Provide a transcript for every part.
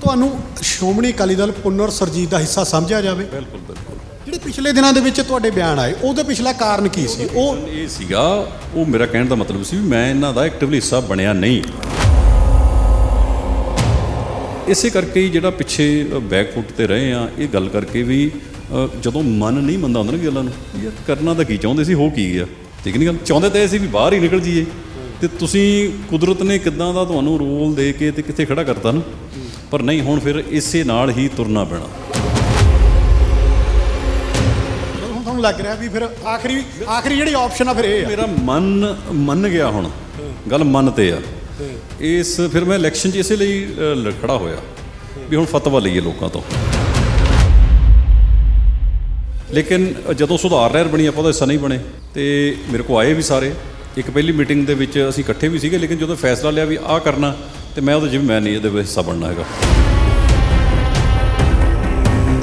ਤੁਹਾਨੂੰ ਸ਼੍ਰੋਮਣੀ ਅਕਾਲੀ ਦਲ ਪੁਨਰ ਸਰਜੀਤ ਦਾ ਹਿੱਸਾ ਸਮਝਿਆ ਜਾਵੇ? ਬਿਲਕੁਲ ਬਿਲਕੁਲ। ਜਿਹੜੇ ਪਿਛਲੇ ਦਿਨਾਂ ਦੇ ਵਿੱਚ ਤੁਹਾਡੇ ਬਿਆਨ ਆਏ ਉਹਦੇ ਪਿਛਲਾ ਕਾਰਨ ਕੀ ਸੀ? ਉਹ ਇਹ ਸੀਗਾ ਉਹ ਮੇਰਾ ਕਹਿਣ ਦਾ ਮਤਲਬ ਸੀ ਵੀ ਮੈਂ ਇਹਨਾਂ ਦਾ ਐਕਟਿਵਲੀ ਹਿੱਸਾ ਬਣਿਆ ਨਹੀਂ। ਇਸੇ ਕਰਕੇ ਜਿਹੜਾ ਪਿੱਛੇ ਬੈਕ ਫੁੱਟ ਤੇ ਰਹੇ ਆ ਇਹ ਗੱਲ ਕਰਕੇ ਵੀ ਜਦੋਂ ਮਨ ਨਹੀਂ ਮੰਨਦਾ ਹੁੰਦਾ ਨਾ ਗੱਲਾਂ ਨੂੰ ਯਾਰ ਕਰਨਾ ਤਾਂ ਕੀ ਚਾਹੁੰਦੇ ਸੀ ਹੋ ਕੀ ਗਿਆ? ਠੀਕ ਨਹੀਂ ਗੱਲ? ਚਾਹੁੰਦੇ ਤਾਂ ਇਹ ਸੀ ਵੀ ਬਾਹਰ ਹੀ ਨਿਕਲ ਜਾਈਏ। ਤੇ ਤੁਸੀਂ ਕੁਦਰਤ ਨੇ ਕਿਦਾਂ ਦਾ ਤੁਹਾਨੂੰ ਰੋਲ ਦੇ ਕੇ ਤੇ ਕਿੱਥੇ ਖੜਾ ਕਰਤਾ ਨਾ? ਪਰ ਨਹੀਂ ਹੁਣ ਫਿਰ ਇਸੇ ਨਾਲ ਹੀ ਤੁਰਨਾ ਪੈਣਾ। ਹੁਣ ਤੁਹਾਨੂੰ ਲੱਗ ਰਿਹਾ ਵੀ ਫਿਰ ਆਖਰੀ ਆਖਰੀ ਜਿਹੜੀ ਆਪਸ਼ਨ ਆ ਫਿਰ ਇਹ ਆ। ਮੇਰਾ ਮਨ ਮੰਨ ਗਿਆ ਹੁਣ। ਗੱਲ ਮਨ ਤੇ ਆ। ਇਸ ਫਿਰ ਮੈਂ ਇਲੈਕਸ਼ਨ 'ਚ ਇਸੇ ਲਈ ਅ, ਲ- ਖੜਾ ਹੋਇਆ ਵੀ ਹੁਣ ਫਤਵਾ ਲਈਏ ਲੋਕਾਂ ਤੋਂ। ਲੇਕਿਨ ਜਦੋਂ ਸੁਧਾਰ ਲਹਿਰ ਬਣੀ ਆਪਾਂ ਉਹਦਾ ਹਿੱਸਾ ਨਹੀਂ ਬਣੇ। ਤੇ ਮੇਰੇ ਕੋ ਆਏ ਵੀ ਸਾਰੇ। ਇੱਕ ਪਹਿਲੀ ਮੀਟਿੰਗ ਦੇ ਵਿੱਚ ਅਸੀਂ ਇਕੱਠੇ ਵੀ ਸੀਗੇ ਲੇਕਿਨ ਜਦੋਂ ਫੈਸਲਾ ਲਿਆ ਵੀ ਆਹ ਕਰਨਾ ਤੇ ਮੈਂ ਉਹਦੇ ਜਿਵੇਂ ਮੈਂ ਨਹੀਂ ਇਹਦੇ ਵਿੱਚ ਹਿੱਸਾ ਬਣਨਾ ਹੈਗਾ।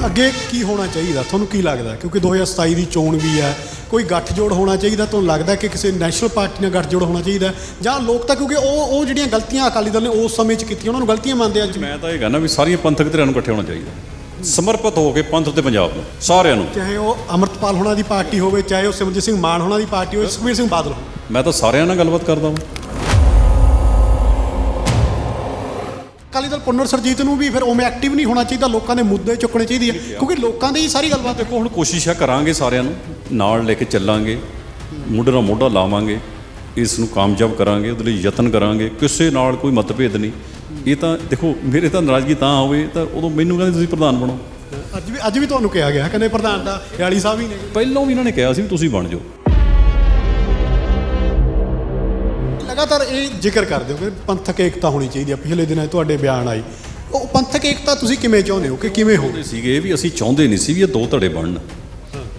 ਅੱਗੇ ਕੀ ਹੋਣਾ ਚਾਹੀਦਾ? ਤੁਹਾਨੂੰ ਕੀ ਲੱਗਦਾ? ਕਿਉਂਕਿ 2027 ਦੀ ਚੋਣ ਵੀ ਹੈ। ਕੋਈ ਗੱਠਜੋੜ ਹੋਣਾ ਚਾਹੀਦਾ? ਤੁਹਾਨੂੰ ਲੱਗਦਾ ਕਿ ਕਿਸੇ ਨੈਸ਼ਨਲ ਪਾਰਟੀ ਨਾਲ ਗੱਠਜੋੜ ਹੋਣਾ ਚਾਹੀਦਾ? ਜਾਂ ਲੋਕ ਤਾਂ ਕਿਉਂਕਿ ਉਹ ਉਹ ਜਿਹੜੀਆਂ ਗਲਤੀਆਂ ਅਕਾਲੀ ਦਲ ਨੇ ਉਸ ਸਮੇਂ 'ਚ ਕੀਤੀਆਂ ਉਹਨਾਂ ਨੂੰ ਗਲਤੀਆਂ ਮੰਨਦੇ ਅੱਜ? ਮੈਂ ਤਾਂ ਇਹ ਕਹਿੰਦਾ ਵੀ ਸਾਰੀਆਂ ਪੰਥਕ ਧਿਰਾਂ ਨੂੰ ਇਕੱਠੇ ਹੋਣਾ ਚਾਹੀਦਾ। ਸਮਰਪਿਤ ਹੋ ਕੇ ਪੰਥ ਤੇ ਪੰਜਾਬ ਨੂੰ ਸਾਰਿਆਂ ਨੂੰ। ਚਾਹੇ ਉਹ ਅਮਰਤਪਾਲ ਹੋਣਾ ਦੀ ਪਾਰਟੀ ਹੋਵੇ ਚਾਹੇ ਉਹ ਸਿਮਰਜੀਤ ਸਿੰਘ ਮਾਨ ਹੋਣਾ ਦੀ ਪਾਰਟੀ ਹੋਵੇ ਸੁਖਬੀਰ ਸਿੰਘ ਬਾਦਲ ਮੈਂ ਤਾਂ ਸਾਰਿਆਂ ਨਾਲ ਗੱਲਬਾਤ ਕਰਦਾ ਹਾਂ। ਅਕਾਲੀ ਦਲ ਪੁਨਰ ਸਰਜੀਤ ਨੂੰ ਵੀ ਫਿਰ ਉਵੇਂ ਐਕਟਿਵ ਨਹੀਂ ਹੋਣਾ ਚਾਹੀਦਾ ਲੋਕਾਂ ਦੇ ਮੁੱਦੇ ਚੁੱਕਣੇ ਚਾਹੀਦੇ ਆ। ਕਿਉਂਕਿ ਲੋਕਾਂ ਦੀ ਹੀ ਸਾਰੀ ਗੱਲਬਾਤ ਦੇਖੋ ਹੁਣ ਕੋਸ਼ਿਸ਼ ਹੈ ਕਰਾਂਗੇ ਸਾਰਿਆਂ ਨੂੰ ਨਾਲ ਲੈ ਕੇ ਚੱਲਾਂਗੇ ਮੋਢੇ ਨਾਲ ਮੋਢਾ ਲਾਵਾਂਗੇ ਇਸ ਨੂੰ ਕਾਮਯਾਬ ਕਰਾਂਗੇ ਉਹਦੇ ਲਈ ਯਤਨ ਕਰਾਂਗੇ ਕਿਸੇ ਨਾਲ ਕੋਈ ਮਤਭੇਦ ਨਹੀਂ। ਇਹ ਤਾਂ ਦੇਖੋ ਮੇਰੇ ਤਾਂ ਨਾਰਾਜ਼ਗੀ ਤਾਂ ਹੋਵੇ ਤਾਂ ਉਦੋਂ ਮੈਨੂੰ ਕਹਿੰਦੇ ਤੁਸੀਂ ਪ੍ਰਧਾਨ ਬਣੋ। ਅੱਜ ਵੀ ਅੱਜ ਵੀ ਤੁਹਾਨੂੰ ਕਿਹਾ ਗਿਆ ਕਹਿੰਦੇ ਪ੍ਰਧਾਨ ਦਾ ਯਾਲੀ ਸਾਹਿਬ ਹੀ ਨੇ। ਪਹਿਲਾਂ ਵੀ ਇਹਨਾਂ ਨੇ ਕਿਹਾ ਸੀ ਵੀ ਤੁਸੀਂ ਬਣ ਜਾਓ। ਲਗਾਤਾਰ ਇਹ ਜ਼ਿਕਰ ਕਰਦੇ ਹੋ ਕਿ ਪੰਥਕ ਏਕਤਾ ਹੋਣੀ ਚਾਹੀਦੀ ਹੈ ਪਿਛਲੇ ਦਿਨਾਂ ਤੁਹਾਡੇ ਬਿਆਨ ਆਈ ਉਹ ਪੰਥਕ ਏਕਤਾ ਤੁਸੀਂ ਕਿਵੇਂ ਚਾਹੁੰਦੇ ਹੋ ਕਿ ਕਿਵੇਂ ਹੋ ਚਾਹੁੰਦੇ ਸੀਗੇ ਵੀ ਅਸੀਂ ਚਾਹੁੰਦੇ ਨਹੀਂ ਸੀ ਵੀ ਇਹ ਦੋ ਧੜੇ ਬਣਨ।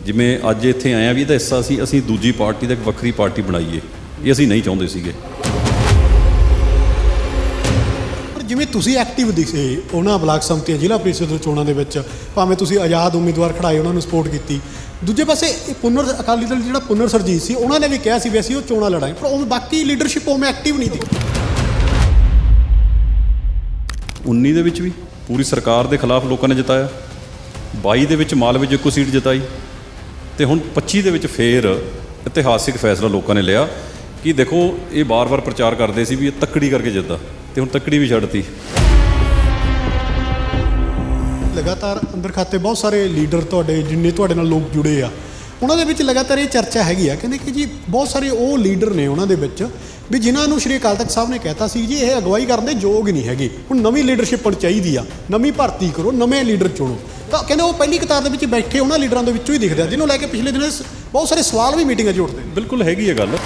ਜਿਵੇਂ ਅੱਜ ਇੱਥੇ ਆਏ ਆ ਵੀ ਇਹਦਾ ਹਿੱਸਾ ਸੀ ਅਸੀਂ ਦੂਜੀ ਪਾਰਟੀ ਦਾ ਇੱਕ ਵੱਖਰੀ ਪਾਰਟੀ ਬਣਾਈਏ। ਇਹ ਅਸੀਂ ਨਹੀਂ ਚਾਹੁੰਦੇ ਸੀਗੇ। ਪਰ ਜਿਵੇਂ ਤੁਸੀਂ ਐਕਟਿਵ ਦਿਸੇ ਉਹਨਾਂ ਬਲਾਕ ਸੰਮਤੀਆਂ ਜ਼ਿਲ੍ਹਾ ਪ੍ਰੀਸ਼ਦ ਚੋਣਾਂ ਦੇ ਵਿੱਚ ਭਾਵੇਂ ਤੁਸੀਂ ਆਜ਼ਾਦ ਉਮੀਦਵਾਰ ਖੜਾਏ ਉਹਨਾਂ ਨੂੰ ਸਪੋਰਟ ਕੀਤੀ ਦੂਜੇ ਪਾਸੇ ਇਹ ਪੁਨਰ ਅਕਾਲੀ ਦਲ ਜਿਹੜਾ ਪੁਨਰ ਸਰਜੀਤ ਸੀ, ਉਹਨਾਂ ਨੇ ਵੀ ਕਿਹਾ ਸੀ ਵੀ ਅਸੀਂ ਉਹ ਚੋਣਾਂ ਲੜਾਂਗੇ, ਪਰ ਉਹ ਬਾਕੀ ਲੀਡਰਸ਼ਿਪ ਉਵੇਂ ਐਕਟਿਵ ਨਹੀਂ ਸੀ। 19 ਦੇ ਵਿੱਚ ਵੀ ਪੂਰੀ ਸਰਕਾਰ ਦੇ ਖਿਲਾਫ ਲੋਕਾਂ ਨੇ ਜਿਤਾਇਆ 22 ਦੇ ਵਿੱਚ ਮਾਲਵੇ 'ਚ ਇੱਕੋ ਸੀਟ ਜਿਤਾਈ, ਤੇ ਹੁਣ 25 ਦੇ ਵਿੱਚ ਫੇਰ ਇਤਿਹਾਸਿਕ ਫੈਸਲਾ ਲੋਕਾਂ ਨੇ ਲਿਆ ਕਿ ਦੇਖੋ, ਇਹ ਬਾਰ-ਬਾਰ ਪ੍ਰਚਾਰ ਕਰਦੇ ਸੀ ਵੀ ਇਹ ਤੱਕੜੀ ਕਰਕੇ ਜਿੱਤਦਾ, ਤੇ ਹੁਣ ਤੱਕੜੀ ਵੀ ਛੱਡਤੀ। ਲਗਾਤਾਰ ਅੰਦਰ ਖਾਤੇ ਬਹੁਤ ਸਾਰੇ ਲੀਡਰ ਤੁਹਾਡੇ, ਜਿੰਨੇ ਤੁਹਾਡੇ ਨਾਲ ਲੋਕ ਜੁੜੇ ਆ, ਉਹਨਾਂ ਦੇ ਵਿੱਚ ਲਗਾਤਾਰ ਇਹ ਚਰਚਾ ਹੈਗੀ ਆ। ਕਹਿੰਦੇ ਕਿ ਜੀ ਬਹੁਤ ਸਾਰੇ ਉਹ ਲੀਡਰ ਨੇ ਉਹਨਾਂ ਦੇ ਵਿੱਚ ਵੀ ਜਿਨ੍ਹਾਂ ਨੂੰ ਸ਼੍ਰੀ ਅਕਾਲ ਤਖਤ ਸਾਹਿਬ ਨੇ ਕਹਿਤਾ ਸੀ ਜੀ, ਇਹ ਅਗਵਾਈ ਕਰਨ ਦੇ ਯੋਗ ਨਹੀਂ ਹੈਗੇ। ਹੁਣ ਨਵੀਂ ਲੀਡਰਸ਼ਿਪ ਹੁਣ ਚਾਹੀਦੀ ਆ। ਨਵੀਂ ਭਰਤੀ ਕਰੋ, ਨਵੇਂ ਲੀਡਰ ਚੁਣੋ। ਤਾਂ ਕਹਿੰਦੇ ਉਹ ਪਹਿਲੀ ਕਤਾਰ ਦੇ ਵਿੱਚ ਬੈਠੇ ਉਹਨਾਂ ਲੀਡਰਾਂ ਦੇ ਵਿੱਚੋਂ ਹੀ ਦਿਖਦੇ ਆ ਜਿਹਨੂੰ ਲੈ ਕੇ ਪਿਛਲੇ ਦਿਨ 'ਚ ਬਹੁਤ ਸਾਰੇ ਸਵਾਲ ਵੀ ਮੀਟਿੰਗਾਂ 'ਚ ਉੱਠਦੇ ਬਿਲਕੁਲ ਹੈਗੀ ਇਹ ਗੱਲ।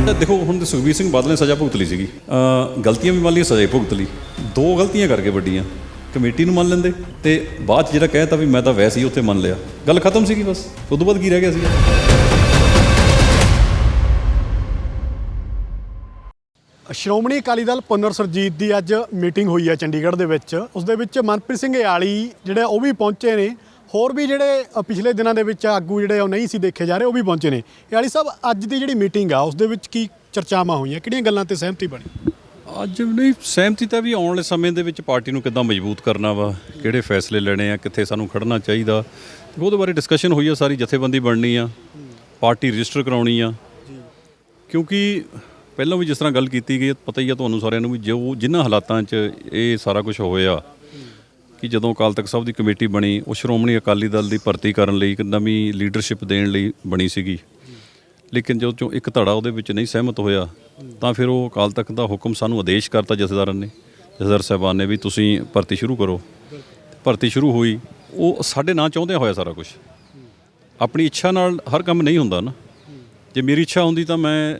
ਦੇਖੋ, ਹੁਣ ਸੁਖਬੀਰ ਸਿੰਘ ਬਾਦਲ ਨੇ ਸਜ਼ਾ ਭੁਗਤ ਲਈ ਸੀਗੀ। ਗਲਤੀਆਂ ਵੀ ਮੰਨ ਲਈਆਂ, ਸਜ਼ਾ ਭੁਗਤ ਲਈ। ਦੋ ਗਲਤੀਆਂ ਕਰਕੇ ਵੱਡੀਆਂ। ਕਮੇਟੀ ਨੂੰ ਮੰਨ ਲੈਂਦੇ ਤੇ ਬਾਅਦ 'ਚ ਜਿਹੜਾ ਕਹਿਤਾ ਵੀ ਮੈਂ ਤਾਂ ਵੈਸੇ ਹੀ ਉੱਥੇ ਮੰਨ ਲਿਆ। ਗੱਲ ਖਤਮ ਸੀਗੀ ਬਸ। ਉਸ ਤੋਂ ਬਾਅਦ ਕੀ ਰਹਿ ਗਿਆ ਸੀ ਸ਼੍ਰੋਮਣੀ ਅਕਾਲੀ ਦਲ ਪੁਨਰ ਸਰਜੀਤ ਦੀ ਅੱਜ ਮੀਟਿੰਗ ਹੋਈ ਹੈ ਚੰਡੀਗੜ੍ਹ ਦੇ ਵਿੱਚ। ਉਸ ਦੇ ਵਿੱਚ ਮਨਪ੍ਰੀਤ ਸਿੰਘ ਯਾਲੀ ਜਿਹੜੇ ਉਹ ਵੀ ਪਹੁੰਚੇ ਨੇ। ਹੋਰ ਵੀ ਜਿਹੜੇ ਪਿਛਲੇ ਦਿਨਾਂ ਦੇ ਵਿੱਚ ਆਗੂ ਜਿਹੜੇ ਉਹ ਨਹੀਂ ਸੀ ਦੇਖੇ ਜਾ ਰਹੇ ਉਹ ਵੀ ਪਹੁੰਚੇ ਨੇ। ਯਾਲੀ ਸਾਹਿਬ ਅੱਜ ਦੀ ਜਿਹੜੀ ਮੀਟਿੰਗ ਆ ਉਸ ਦੇ ਵਿੱਚ ਕੀ ਚਰਚਾਵਾਂ ਹੋਈਆਂ? ਕਿਹੜੀਆਂ ਗੱਲਾਂ ਤੇ ਸਹਿਮਤੀ ਬਣੀ? ਅੱਜ ਨਹੀਂ ਸਹਿਮਤੀ ਤਾਂ ਵੀ ਆਉਣ ਵਾਲੇ ਸਮੇਂ ਦੇ ਵਿੱਚ ਪਾਰਟੀ ਨੂੰ ਕਿੱਦਾਂ ਮਜ਼ਬੂਤ ਕਰਨਾ ਵਾ ਕਿਹੜੇ ਫੈਸਲੇ ਲੈਣੇ ਆ ਕਿੱਥੇ ਸਾਨੂੰ ਖੜਨਾ ਚਾਹੀਦਾ। ਉਹਦੇ ਬਾਰੇ ਡਿਸਕਸ਼ਨ ਹੋਈ ਆ ਸਾਰੀ ਜਥੇਬੰਦੀ ਬਣਨੀ ਆ ਪਾਰਟੀ ਰਜਿਸਟਰ ਕਰਾਉਣੀ ਆ। ਕਿਉਂਕਿ ਪਹਿਲਾਂ ਵੀ ਜਿਸ ਤਰ੍ਹਾਂ ਗੱਲ ਕੀਤੀ ਗਈ ਪਤਾ ਹੀ ਆ ਤੁਹਾਨੂੰ ਸਾਰਿਆਂ ਨੂੰ ਵੀ ਜੋ ਜਿਨ੍ਹਾਂ ਹਾਲਾਤਾਂ 'ਚ ਇਹ ਸਾਰਾ ਕੁਝ ਹੋਇਆ ਕਿ ਜਦੋਂ ਅਕਾਲ ਤਖਤ ਸਾਹਿਬ ਦੀ ਕਮੇਟੀ ਬਣੀ, ਉਹ ਸ਼੍ਰੋਮਣੀ ਅਕਾਲੀ ਦਲ ਦੀ ਭਰਤੀ ਕਰਨ ਲਈ ਇੱਕ ਨਵੀਂ ਲੀਡਰਸ਼ਿਪ ਦੇਣ ਲਈ ਬਣੀ ਸੀਗੀ। ਲੇਕਿਨ ਜਦੋਂ ਚੋਂ ਇੱਕ ਧੜਾ ਉਹਦੇ ਵਿੱਚ ਨਹੀਂ ਸਹਿਮਤ ਹੋਇਆ, ਤਾਂ ਫਿਰ ਉਹ ਅਕਾਲ ਤਖਤ ਦਾ ਹੁਕਮ ਸਾਨੂੰ ਆਦੇਸ਼ ਕਰਤਾ ਜਥੇਦਾਰਾਂ ਨੇ। ਜਥੇਦਾਰ ਸਾਹਿਬਾਨ ਨੇ ਵੀ ਤੁਸੀਂ ਭਰਤੀ ਸ਼ੁਰੂ ਕਰੋ। ਭਰਤੀ ਸ਼ੁਰੂ ਹੋਈ, ਉਹ ਸਾਡੇ ਨਾਂ ਚਾਹੁੰਦੇ ਹੋਇਆ ਸਾਰਾ ਕੁਝ ਆਪਣੀ ਇੱਛਾ ਨਾਲ ਹਰ ਕੰਮ ਨਹੀਂ ਹੁੰਦਾ ਨਾ। ਜੇ ਮੇਰੀ ਇੱਛਾ ਹੁੰਦੀ ਤਾਂ ਮੈਂ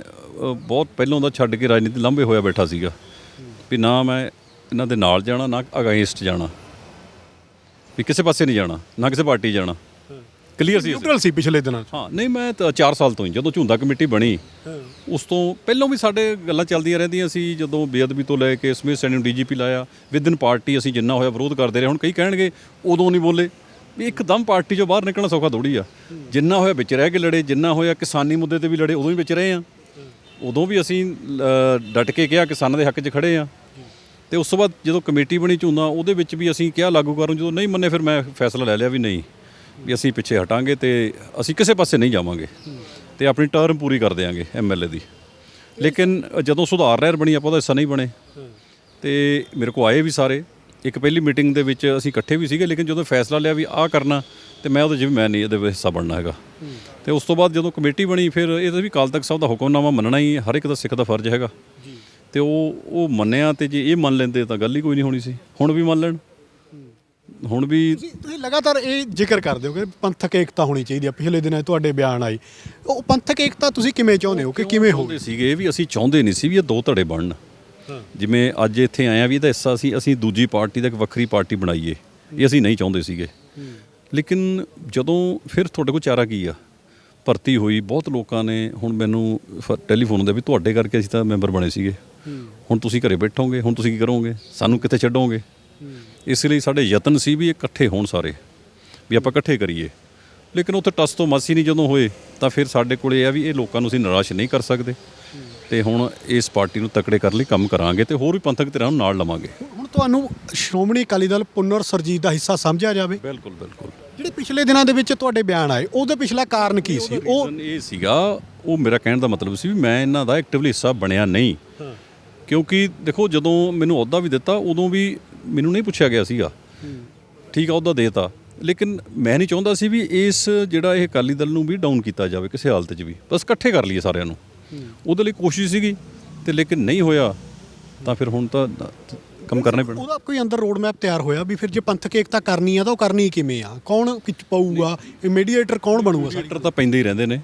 ਬਹੁਤ ਪਹਿਲਾਂ ਦਾ ਛੱਡ ਕੇ ਰਾਜਨੀਤੀ ਲੰਬੇ ਹੋਇਆ ਬੈਠਾ ਸੀਗਾ। ਵੀ ਨਾ ਮੈਂ ਇਹਨਾਂ ਦੇ ਨਾਲ ਜਾਣਾ, ਨਾ ਅਗੇਂਸਟ ਜਾਣਾ। ਵੀ ਕਿਸੇ ਪਾਸੇ ਨਹੀਂ ਜਾਣਾ ਨਾ ਕਿਸੇ ਪਾਰਟੀ ਜਾਣਾ। ਕਲੀਅਰ ਸੀ ਨਿਊਟਰਲ ਸੀ ਪਿਛਲੇ ਦਿਨਾਂ 'ਚ। ਹਾਂ ਨਹੀਂ ਮੈਂ ਤਾਂ 4 ਸਾਲ ਤੋਂ ਹੀ ਜਦੋਂ ਝੁੰਦਾ ਕਮੇਟੀ ਬਣੀ ਉਸ ਤੋਂ ਪਹਿਲਾਂ ਵੀ ਸਾਡੇ ਗੱਲਾਂ ਚੱਲਦੀਆਂ ਰਹਿੰਦੀਆਂ ਸੀ ਜਦੋਂ ਬੇਅਦਬੀ ਤੋਂ ਲੈ ਕੇ ਸਮੇਤ ਸੈਣੀ ਨੂੰ ਡੀਜੀਪੀ ਲਾਇਆ ਵਿਦਨ ਪਾਰਟੀ ਅਸੀਂ ਜਿੰਨਾ ਹੋਇਆ ਵਿਰੋਧ ਕਰਦੇ ਰਹੇ ਹੁਣ ਕਈ ਕਹਿਣਗੇ ਉਦੋਂ ਨਹੀਂ ਬੋਲੇ। ਵੀ ਇੱਕਦਮ ਪਾਰਟੀ ਚੋਂ ਬਾਹਰ ਨਿਕਲਣਾ ਸੌਖਾ ਥੋੜੀ ਆ। ਜਿੰਨਾ ਹੋਇਆ ਵਿੱਚ ਰਹਿ ਕੇ ਲੜੇ ਜਿੰਨਾ ਹੋਇਆ ਕਿਸਾਨੀ ਮੁੱਦੇ ਤੇ ਵੀ ਲੜੇ ਉਦੋਂ ਵੀ ਵਿੱਚ ਰਹੇ ਆ। ਉਦੋਂ ਵੀ ਅਸੀਂ ਡਟ ਕੇ ਕਿਹਾ ਕਿਸਾਨਾਂ ਦੇ ਹੱਕ 'ਚ ਖੜੇ ਆ। ਤੇ ਉਸ ਤੋਂ ਬਾਅਦ ਜਦੋਂ ਕਮੇਟੀ ਬਣੀ ਝੂਨਾ, ਉਹਦੇ ਵਿੱਚ ਵੀ ਅਸੀਂ ਕਿਹਾ ਲਾਗੂ ਕਰਨ, ਜਦੋਂ ਨਹੀਂ ਮੰਨੇ ਫਿਰ ਮੈਂ ਫੈਸਲਾ ਲੈ ਲਿਆ ਵੀ ਨਹੀਂ, ਵੀ ਅਸੀਂ ਪਿੱਛੇ ਹਟਾਂਗੇ ਤੇ ਅਸੀਂ ਕਿਸੇ ਪਾਸੇ ਨਹੀਂ ਜਾਵਾਂਗੇ ਤੇ ਆਪਣੀ ਟਰਮ ਪੂਰੀ ਕਰ ਦੇਵਾਂਗੇ ਐਮਐਲਏ ਦੀ। ਲੇਕਿਨ ਜਦੋਂ ਸੁਧਾਰ ਲਹਿਰ ਬਣੀ, ਆਪਾਂ ਉਹਦਾ ਹਿੱਸਾ ਨਹੀਂ ਬਣੇ। ਤੇ ਮੇਰੇ ਕੋ ਆਏ ਵੀ ਸਾਰੇ। ਇੱਕ ਪਹਿਲੀ ਮੀਟਿੰਗ ਦੇ ਵਿੱਚ ਅਸੀਂ ਇਕੱਠੇ ਵੀ ਸੀਗੇ, ਲੇਕਿਨ ਜਦੋਂ ਫੈਸਲਾ ਲਿਆ ਵੀ ਆਹ ਕਰਨਾ, ਤੇ ਮੈਂ ਉਹਦੇ ਜਿਵੇਂ ਮੈਂ ਨਹੀਂ ਇਹਦੇ ਵਿੱਚ ਹਿੱਸਾ ਬਣਨਾ ਹੈਗਾ। ਤੇ ਉਸ ਤੋਂ ਬਾਅਦ ਜਦੋਂ ਕਮੇਟੀ ਬਣੀ, ਫਿਰ ਇਹਦੇ ਵੀ ਕਾਲ ਤੱਕ ਸਾਹਿਬ ਦਾ ਹੁਕਮਨਾਮਾ ਮੰਨਣਾ ਹੀ ਹਰ ਇੱਕ ਦਾ ਸਿੱਖ ਦਾ ਫਰਜ਼ ਹੈਗਾ। ਤੇ ਉਹ ਉਹ ਮੰਨਿਆ ਤੇ ਜੇ ਇਹ ਮੰਨ ਲੈਂਦੇ ਤਾਂ ਗੱਲ ਹੀ ਕੋਈ ਨਹੀਂ ਹੋਣੀ ਸੀ। ਹੁਣ ਵੀ ਮੰਨ ਲੈਣ। ਹੁਣ ਵੀ ਤੁਸੀਂ ਲਗਾਤਾਰ ਇਹ ਜ਼ਿਕਰ ਕਰਦੇ ਹੋ ਕਿ ਪੰਥਕ ਏਕਤਾ ਹੋਣੀ ਚਾਹੀਦੀ ਹੈ ਪਿਛਲੇ ਦਿਨਾਂ ਤੁਹਾਡੇ ਬਿਆਨ ਆਏ। ਉਹ ਪੰਥਕ ਏਕਤਾ ਤੁਸੀਂ ਕਿਵੇਂ ਚਾਹੁੰਦੇ ਹੋ ਕਿ ਕਿਵੇਂ ਹੋਵੇ? ਸੀਗੇ ਵੀ ਅਸੀਂ ਚਾਹੁੰਦੇ ਨਹੀਂ ਸੀ ਵੀ ਇਹ ਦੋ ਧੜੇ ਬਣਨ। ਜਿਵੇਂ ਅੱਜ ਇੱਥੇ ਆਏ ਆ ਵੀ ਇਹਦਾ ਹਿੱਸਾ ਸੀ ਅਸੀਂ ਦੂਜੀ ਪਾਰਟੀ ਦਾ ਇੱਕ ਵੱਖਰੀ ਪਾਰਟੀ ਬਣਾਈਏ। ਇਹ ਅਸੀਂ ਨਹੀਂ ਚਾਹੁੰਦੇ ਸੀਗੇ। ਲੇਕਿਨ ਜਦੋਂ ਫਿਰ ਤੁਹਾਡੇ ਕੋਲ ਚਾਰਾ ਕੀ ਆ? ਭਰਤੀ ਹੋਈ ਬਹੁਤ ਲੋਕਾਂ ਨੇ ਹੁਣ ਮੈਨੂੰ ਫ- ਟੈਲੀਫੋਨ ਦੇ ਵੀ ਤੁਹਾਡੇ ਕਰਕੇ ਅਸੀਂ ਤਾਂ ਮੈਂਬਰ ਬਣੇ ਸੀਗੇ। ਹੁਣ ਤੁਸੀਂ ਘਰੇ ਬੈਠੋਗੇ ਹੁਣ ਤੁਸੀਂ ਕੀ ਕਰੋਗੇ? ਸਾਨੂੰ ਕਿੱਥੇ ਛੱਡੋਗੇ? ਇਸ ਲਈ ਸਾਡੇ ਯਤਨ ਸੀ ਵੀ ਇਹ ਇਕੱਠੇ ਹੋਣ ਸਾਰੇ ਵੀ ਆਪਾਂ ਇਕੱਠੇ ਕਰੀਏ। ਲੇਕਿਨ ਉੱਥੇ ਟਸ ਤੋਂ ਮਸ ਹੀ ਨਹੀਂ ਜਦੋਂ ਹੋਏ ਤਾਂ ਫਿਰ ਸਾਡੇ ਕੋਲ ਇਹ ਆ ਵੀ ਇਹ ਲੋਕਾਂ ਨੂੰ ਅਸੀਂ ਨਿਰਾਸ਼ ਨਹੀਂ ਕਰ ਸਕਦੇ। ਤੇ ਹੁਣ ਇਸ ਪਾਰਟੀ ਨੂੰ ਤਕੜੇ ਕਰਨ ਲਈ ਕੰਮ ਕਰਾਂਗੇ ਤੇ ਹੋਰ ਵੀ ਪੰਥਕ ਧਿਰਾਂ ਨੂੰ ਨਾਲ ਲਵਾਂਗੇ। ਹੁਣ ਤੁਹਾਨੂੰ ਸ਼੍ਰੋਮਣੀ ਅਕਾਲੀ ਦਲ ਪੁਨਰ ਸਰਜੀਤ ਦਾ ਹਿੱਸਾ ਸਮਝਿਆ ਜਾਵੇ। ਬਿਲਕੁਲ ਬਿਲਕੁਲ। ਜਿਹੜੇ ਪਿਛਲੇ ਦਿਨਾਂ ਦੇ ਵਿੱਚ ਤੁਹਾਡੇ ਬਿਆਨ ਆਏ ਉਹਦੇ ਪਿਛਲਾ ਕਾਰਨ ਕੀ ਸੀ? ਉਹ ਇਹ ਸੀਗਾ ਉਹ ਮੇਰਾ ਕਹਿਣ ਦਾ ਮਤਲਬ ਸੀ ਵੀ ਮੈਂ ਇਹਨਾਂ ਦਾ ਐਕਟਿਵਲੀ ਹਿੱਸਾ ਬਣਿਆ ਨਹੀਂ। ਕਿਉਂਕਿ ਦੇਖੋ ਜਦੋਂ ਮੈਨੂੰ ਅਹੁਦਾ ਵੀ ਦਿੱਤਾ ਉਦੋਂ ਵੀ ਮੈਨੂੰ ਨਹੀਂ ਪੁੱਛਿਆ ਗਿਆ ਸੀਗਾ। ਠੀਕ ਆ ਅਹੁਦਾ ਦੇਤਾ। ਲੇਕਿਨ ਮੈਂ ਨਹੀਂ ਚਾਹੁੰਦਾ ਸੀ ਵੀ ਇਸ ਜਿਹੜਾ ਇਹ ਅਕਾਲੀ ਦਲ ਨੂੰ ਵੀ ਡਾਊਨ ਕੀਤਾ ਜਾਵੇ ਕਿਸੇ ਹਾਲਤ 'ਚ ਵੀ। ਬਸ ਇਕੱਠੇ ਕਰ ਲਈਏ ਸਾਰਿਆਂ ਨੂੰ। ਉਹਦੇ ਲਈ ਕੋਸ਼ਿਸ਼ ਸੀਗੀ ਤੇ ਲੇਕਿਨ ਨਹੀਂ ਹੋਇਆ ਤਾਂ ਫਿਰ ਹੁਣ ਤਾਂ ਕੰਮ ਕਰਨਾ ਹੀ ਪੈਣਾ। ਉਹਦਾ ਕੋਈ ਅੰਦਰ ਰੋਡ ਮੈਪ ਤਿਆਰ ਹੋਇਆ ਵੀ ਫਿਰ ਜੇ ਪੰਥਕ ਏਕਤਾ ਕਰਨੀ ਆ ਤਾਂ ਉਹ ਕਰਨੀ ਕਿਵੇਂ ਆ? ਕੌਣ ਕਿਚ ਪਊਗਾ? ਇਹ ਮੀਡੀਏਟਰ ਕੌਣ ਬਣੂਗਾ ਮੀਡੀਏਟਰ ਤਾਂ ਪੈਂਦੇ ਹੀ ਰਹਿੰਦੇ ਨੇ।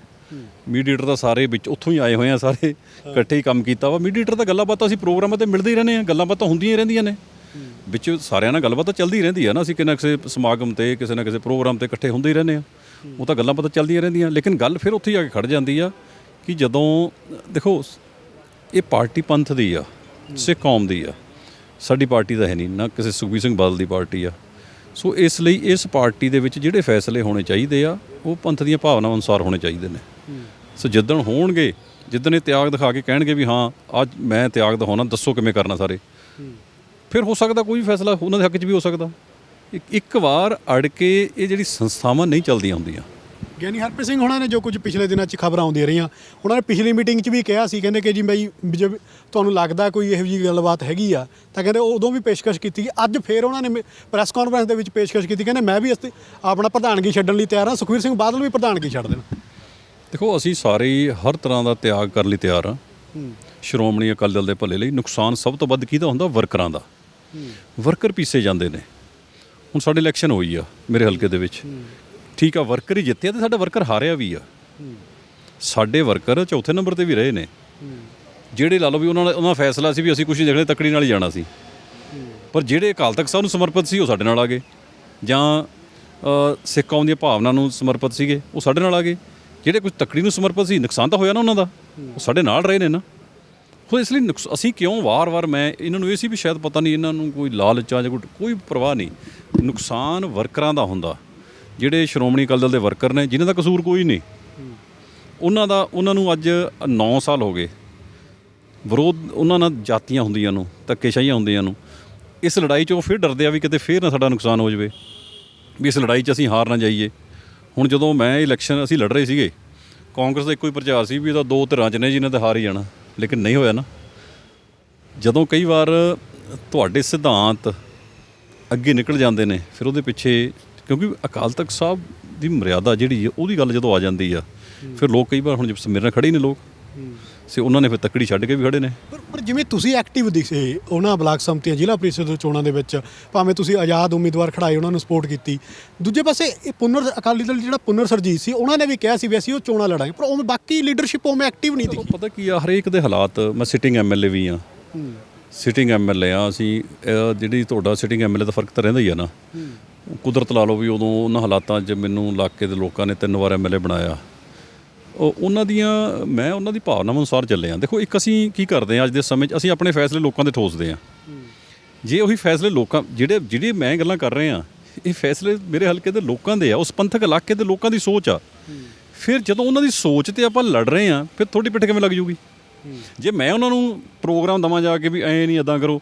ਮੀਡੀਏਟਰ ਤਾਂ ਸਾਰੇ ਵਿੱਚ ਉੱਥੋਂ ਹੀ ਆਏ ਹੋਏ ਆ ਸਾਰੇ ਇਕੱਠੇ ਹੀ ਕੰਮ ਕੀਤਾ ਵਾ। ਮੀਡੀਏਟਰ ਤਾਂ ਗੱਲਾਂ ਬਾਤਾਂ ਅਸੀਂ ਪ੍ਰੋਗਰਾਮਾਂ ਤੇ ਮਿਲਦੇ ਹੀ ਰਹਿੰਦੇ ਆ ਗੱਲਾਂ ਬਾਤਾਂ ਹੁੰਦੀਆਂ ਹੀ ਰਹਿੰਦੀਆਂ ਨੇ। ਵਿੱਚ ਸਾਰਿਆਂ ਨਾਲ ਗੱਲਬਾਤ ਤਾਂ ਚੱਲਦੀ ਰਹਿੰਦੀ ਆ ਨਾ ਅਸੀਂ ਕਿਸੇ ਨਾ ਕਿਸੇ ਸਮਾਗਮ ਤੇ ਕਿਸੇ ਨਾ ਕਿਸੇ ਪ੍ਰੋਗਰਾਮ ਤੇ ਇਕੱਠੇ ਹੁੰਦੇ ਹੀ ਰਹਿੰਦੇ ਆ। ਉਹ ਤਾਂ ਗੱਲਾਂ ਬਾਤਾਂ ਚੱਲਦੀਆਂ ਰਹਿੰਦੀਆਂ ਲੇਕਿਨ ਗੱਲ ਫਿਰ ਉੱਥੇ ਹੀ ਆ ਕੇ ਖੜ ਜਾਂਦੀ ਆ ਕਿ ਜਦੋਂ ਦੇਖੋ ਇਹ ਪਾਰਟੀ ਪੰਥ ਦੀ ਆ ਸਿੱਖ ਕੌਮ ਦੀ ਆ। ਸਾਡੀ ਪਾਰਟੀ ਤਾਂ ਹੈ ਨਹੀਂ ਨਾ ਕਿਸੇ ਸੁਖਬੀਰ ਸਿੰਘ ਬਾਦਲ ਦੀ ਪਾਰਟੀ ਆ। ਸੋ ਇਸ ਲਈ ਇਸ ਪਾਰਟੀ ਦੇ ਵਿੱਚ ਜਿਹੜੇ ਫੈਸਲੇ ਹੋਣੇ ਚਾਹੀਦੇ ਆ ਉਹ ਪੰਥ ਦੀਆਂ ਭਾਵਨਾਵਾਂ ਅਨੁਸਾਰ ਹੋਣੇ ਚਾਹੀਦੇ ਨੇ। ਸੋ ਜਿੱਦਣ ਹੋਣਗੇ ਜਿੱਦਣ ਇਹ ਤਿਆਗ ਦਿਖਾ ਕੇ ਕਹਿਣਗੇ ਵੀ ਹਾਂ ਅੱਜ ਮੈਂ ਤਿਆਗ ਦਿਖਾਉਣਾ ਦੱਸੋ ਕਿਵੇਂ ਕਰਨਾ ਸਾਰੇ। ਫਿਰ ਹੋ ਸਕਦਾ ਕੋਈ ਵੀ ਫੈਸਲਾ ਉਹਨਾਂ ਦੇ ਹੱਕ 'ਚ ਵੀ ਹੋ ਸਕਦਾ। ਇੱਕ ਵਾਰ ਅੜ ਕੇ ਇਹ ਜਿਹੜੀ ਸੰਸਥਾਵਾਂ ਨਹੀਂ ਚੱਲਦੀਆਂ ਹੁੰਦੀਆਂ ਗਿਆਨੀ ਹਰਪ੍ਰੀਤ ਸਿੰਘ ਹੋਣਾ ਨੇ ਜੋ ਕੁਝ ਪਿਛਲੇ ਦਿਨਾਂ 'ਚ ਖਬਰਾਂ ਆਉਂਦੀਆਂ ਰਹੀਆਂ ਉਹਨਾਂ ਨੇ ਪਿਛਲੀ ਮੀਟਿੰਗ 'ਚ ਵੀ ਕਿਹਾ ਸੀ ਕਹਿੰਦੇ ਕਿ ਜੀ ਬਈ ਜੇ ਤੁਹਾਨੂੰ ਲੱਗਦਾ ਕੋਈ ਇਹੋ ਜਿਹੀ ਗੱਲਬਾਤ ਹੈਗੀ ਆ ਤਾਂ ਕਹਿੰਦੇ ਉਦੋਂ ਵੀ ਪੇਸ਼ਕਸ਼ ਕੀਤੀ ਅੱਜ ਫੇਰ ਉਹਨਾਂ ਨੇ ਪ੍ਰੈਸ ਕਾਨਫਰੰਸ ਦੇ ਵਿੱਚ ਪੇਸ਼ਕਸ਼ ਕੀਤੀ ਕਹਿੰਦੇ ਮੈਂ ਵੀ ਇਸ ਤੇ ਆਪਣਾ ਪ੍ਰਧਾਨਗੀ ਛੱਡਣ ਲਈ ਤਿਆਰ ਹਾਂ ਸੁਖਵੀਰ ਸਿੰਘ ਬਾਦਲ ਵੀ ਪ੍ਰਧਾਨਗੀ ਛੱਡ ਦੇਣ। ਦੇਖੋ ਅਸੀਂ ਸਾਰੇ ਹਰ ਤਰ੍ਹਾਂ ਦਾ ਤਿਆਗ ਕਰਨ ਲਈ ਤਿਆਰ ਹਾਂ। ਸ਼੍ਰੋਮਣੀ ਅਕਾਲੀ ਦਲ ਦੇ ਭਲੇ ਲਈ ਨੁਕਸਾਨ ਸਭ ਤੋਂ ਵੱਧ ਕਿਹਦਾ ਹੁੰਦਾ? ਵਰਕਰਾਂ ਦਾ। ਵਰਕਰ ਪੀਸੇ ਜਾਂਦੇ ਨੇ। ਹੁਣ ਸਾਡੇ ਇਲੈਕਸ਼ਨ ਹੋਈ ਆ ਮੇਰੇ ਹਲਕੇ ਦੇ ਵਿੱਚ। ਠੀਕ ਆ ਵਰਕਰ ਹੀ ਜਿੱਤਿਆ ਤੇ ਸਾਡਾ ਵਰਕਰ ਹਾਰਿਆ ਵੀ ਆ। ਸਾਡੇ ਵਰਕਰ ਚੌਥੇ ਨੰਬਰ ਤੇ ਵੀ ਰਹੇ ਨੇ। ਜਿਹੜੇ ਲਾ ਲਓ ਵੀ ਉਹਨਾਂ ਦਾ ਉਹਨਾਂ ਦਾ ਫੈਸਲਾ ਸੀ ਵੀ ਅਸੀਂ ਕੁਝ ਨਹੀਂ ਦੇਖਣੇ, ਤਕੜੀ ਨਾਲ ਹੀ ਜਾਣਾ ਸੀ। ਪਰ ਜਿਹੜੇ ਅਕਾਲ ਤਖਤ ਸਾਹਿਬ ਨੂੰ ਸਮਰਪਿਤ ਸੀ, ਉਹ ਸਾਡੇ ਨਾਲ ਆ ਗਏ। ਜਾਂ ਸਿੱਖ ਕੌਮ ਦੀਆਂ ਭਾਵਨਾ ਨੂੰ ਸਮਰਪਿਤ ਸੀਗੇ, ਉਹ ਸਾਡੇ ਨਾਲ ਆ ਗਏ। ਜਿਹੜੇ ਕੁਝ ਤਕੜੀ ਨੂੰ ਸਮਰਪਿਤ ਸੀ, ਨੁਕਸਾਨ ਤਾਂ ਹੋਇਆ ਨਾ ਉਹਨਾਂ ਦਾ। ਉਹ ਸਾਡੇ ਨਾਲ ਰਹੇ ਨੇ ਨਾ। ਸੋ ਇਸ ਲਈ ਨੁਕਸ- ਅਸੀਂ ਕਿਉਂ ਵਾਰ-ਵਾਰ ਮੈਂ ਇਹਨਾਂ ਨੂੰ ਇਹ ਸੀ ਵੀ ਸ਼ਾਇਦ ਪਤਾ ਨਹੀਂ, ਇਹਨਾਂ ਨੂੰ ਕੋਈ ਲਾਲਚ ਆ ਜਾਂ ਕੋਈ ਕੋਈ ਪਰਵਾਹ ਨਹੀਂ। ਨੁਕਸਾਨ ਵਰਕਰਾਂ ਦਾ ਹੁੰਦਾ। ਜਿਹੜੇ ਸ਼੍ਰੋਮਣੀ ਅਕਾਲੀ ਦਲ ਦੇ ਵਰਕਰ ਨੇ, ਜਿਨ੍ਹਾਂ ਦਾ ਕਸੂਰ ਕੋਈ ਨਹੀਂ। ਉਹਨਾਂ ਦਾ, ਉਹਨਾਂ ਨੂੰ ਅੱਜ 9 ਸਾਲ ਹੋ ਗਏ। ਵਿਰੋਧ, ਉਹਨਾਂ ਨਾਲ ਜਾਤੀਆਂ ਹੁੰਦੀਆਂ ਨੂੰ, ਧੱਕੇਸ਼ਾਹੀਆਂ ਹੁੰਦੀਆਂ ਨੂੰ। ਇਸ ਲੜਾਈ 'ਚ ਉਹ ਫਿਰ ਡਰਦੇ ਆ ਵੀ ਕਿਤੇ ਫਿਰ ਨਾ ਸਾਡਾ ਨੁਕਸਾਨ ਹੋ ਜਾਵੇ। ਵੀ ਇਸ ਲੜਾਈ 'ਚ ਅਸੀਂ ਹਾਰ ਨਾ ਜਾਈਏ। ਹੁਣ ਜਦੋਂ ਮੈਂ ਇਲੈਕਸ਼ਨ ਅਸੀਂ ਲੜ ਰਹੇ ਸੀਗੇ, ਕਾਂਗਰਸ ਦਾ ਇੱਕੋ ਹੀ ਪ੍ਰਚਾਰ ਸੀ ਵੀ ਇਹਦਾ ਦੋ ਧਿਰਾਂ 'ਚ ਨੇ ਜਿਹਨਾਂ ਤੇ ਹਾਰ ਹੀ ਜਾਣਾ, ਲੇਕਿਨ ਨਹੀਂ ਹੋਇਆ ਨਾ। ਜਦੋਂ ਕਈ ਵਾਰ ਤੁਹਾਡੇ ਸਿਧਾਂਤ ਅੱਗੇ ਨਿਕਲ ਜਾਂਦੇ ਨੇ, ਫਿਰ ਉਹਦੇ ਪਿੱਛੇ ਕਿਉਂਕਿ ਅਕਾਲ ਤਖਤ ਸਾਹਿਬ ਦੀ ਮਰਿਆਦਾ ਜਿਹੜੀ ਹੈ ਉਹਦੀ ਗੱਲ ਜਦੋਂ ਆ ਜਾਂਦੀ ਆ ਫਿਰ ਲੋਕ ਕਈ ਵਾਰ ਹੁਣ ਜਿਵੇਂ ਮੇਰੇ ਨਾਲ ਖੜੇ ਨੇ ਲੋਕ। ਸੇ ਉਹਨਾਂ ਨੇ ਫਿਰ ਤੱਕੜੀ ਛੱਡ ਕੇ ਵੀ ਖੜੇ ਨੇ। ਪਰ ਪਰ ਜਿਵੇਂ ਤੁਸੀਂ ਐਕਟਿਵ ਦਿਸੇ ਉਹਨਾਂ ਬਲਾਕ ਸੰਮਤੀਆਂ ਜ਼ਿਲ੍ਹਾ ਪ੍ਰੀਸ਼ਦ ਚੋਣਾਂ ਦੇ ਵਿੱਚ ਭਾਵੇਂ ਤੁਸੀਂ ਆਜ਼ਾਦ ਉਮੀਦਵਾਰ ਖੜਾਏ ਉਹਨਾਂ ਨੂੰ ਸਪੋਰਟ ਕੀਤੀ। ਦੂਜੇ ਪਾਸੇ ਇਹ ਪੁਨਰ ਅਕਾਲੀ ਦਲ ਜਿਹੜਾ ਪੁਨਰ ਸਰਜੀਤ ਸੀ ਉਹਨਾਂ ਨੇ ਵੀ ਕਿਹਾ ਸੀ ਵੀ ਅਸੀਂ ਉਹ ਚੋਣਾਂ ਲੜਾਂਗੇ ਪਰ ਉਹ ਬਾਕੀ ਲੀਡਰਸ਼ਿਪ ਉਵੇਂ ਐਕਟਿਵ ਨਹੀਂ ਉਹ ਦਿਖੀ। ਪਤਾ ਕੀ ਆ ਹਰੇਕ ਦੇ ਹਾਲਾਤ ਮੈਂ ਸਿਟਿੰਗ ਐਮਐਲਏ ਵੀ ਆ ਸਿਟਿੰਗ ਐਮਐਲਏ ਆ ਅਸੀਂ ਜਿਹੜੀ ਤੁਹਾਡਾ ਸਿਟਿੰਗ ਐਮਐਲਏ ਦਾ ਫ਼ਰਕ ਤਾਂ ਰਹਿੰਦਾ ਹੀ ਆ ਨਾ। ਕੁਦਰਤ ਲਾ ਲਓ ਵੀ ਉਦੋਂ ਉਹਨਾਂ ਹਾਲਾਤਾਂ 'ਚ ਮੈਨੂੰ ਇਲਾਕੇ ਦੇ ਲੋਕਾਂ ਨੇ ਤਿੰਨ ਵਾਰ ਐਮਐਲਏ ਬਣਾਇਆ। ਉਹਨਾਂ ਦੀਆਂ, ਮੈਂ ਉਹਨਾਂ ਦੀ ਭਾਵਨਾਵਾਂ ਅਨੁਸਾਰ ਚੱਲੇ ਆ। ਦੇਖੋ, ਇੱਕ ਅਸੀਂ ਕੀ ਕਰਦੇ ਆ ਅੱਜ ਦੇ ਸਮੇਂ 'ਚ? ਅਸੀਂ ਆਪਣੇ ਫੈਸਲੇ ਲੋਕਾਂ ਦੇ ਠੋਸਦੇ ਆ। ਜੇ ਉਹੀ ਫੈਸਲੇ ਲੋਕਾਂ, ਜਿਹੜੇ ਜਿਹੜੇ ਮੈਂ ਗੱਲਾਂ ਕਰ ਰਹੇ ਆ, ਇਹ ਫੈਸਲੇ ਮੇਰੇ ਹਲਕੇ ਦੇ ਲੋਕਾਂ ਦੇ ਆ। ਉਸ ਪੰਥਕ ਇਲਾਕੇ ਦੇ ਲੋਕਾਂ ਦੀ ਸੋਚ ਆ। ਫਿਰ ਜਦੋਂ ਉਹਨਾਂ ਦੀ ਸੋਚ ਤੇ ਆਪਾਂ ਲੜ ਰਹੇ ਆ, ਫਿਰ ਤੁਹਾਡੀ ਪਿੱਠ ਕਿਵੇਂ ਲੱਗ ਜੂਗੀ? ਜੇ ਮੈਂ ਉਹਨਾਂ ਨੂੰ ਪ੍ਰੋਗਰਾਮ ਦਵਾਂ ਜਾ ਕੇ ਵੀ ਐ ਨਹੀਂ ਇਦਾਂ ਕਰੋ,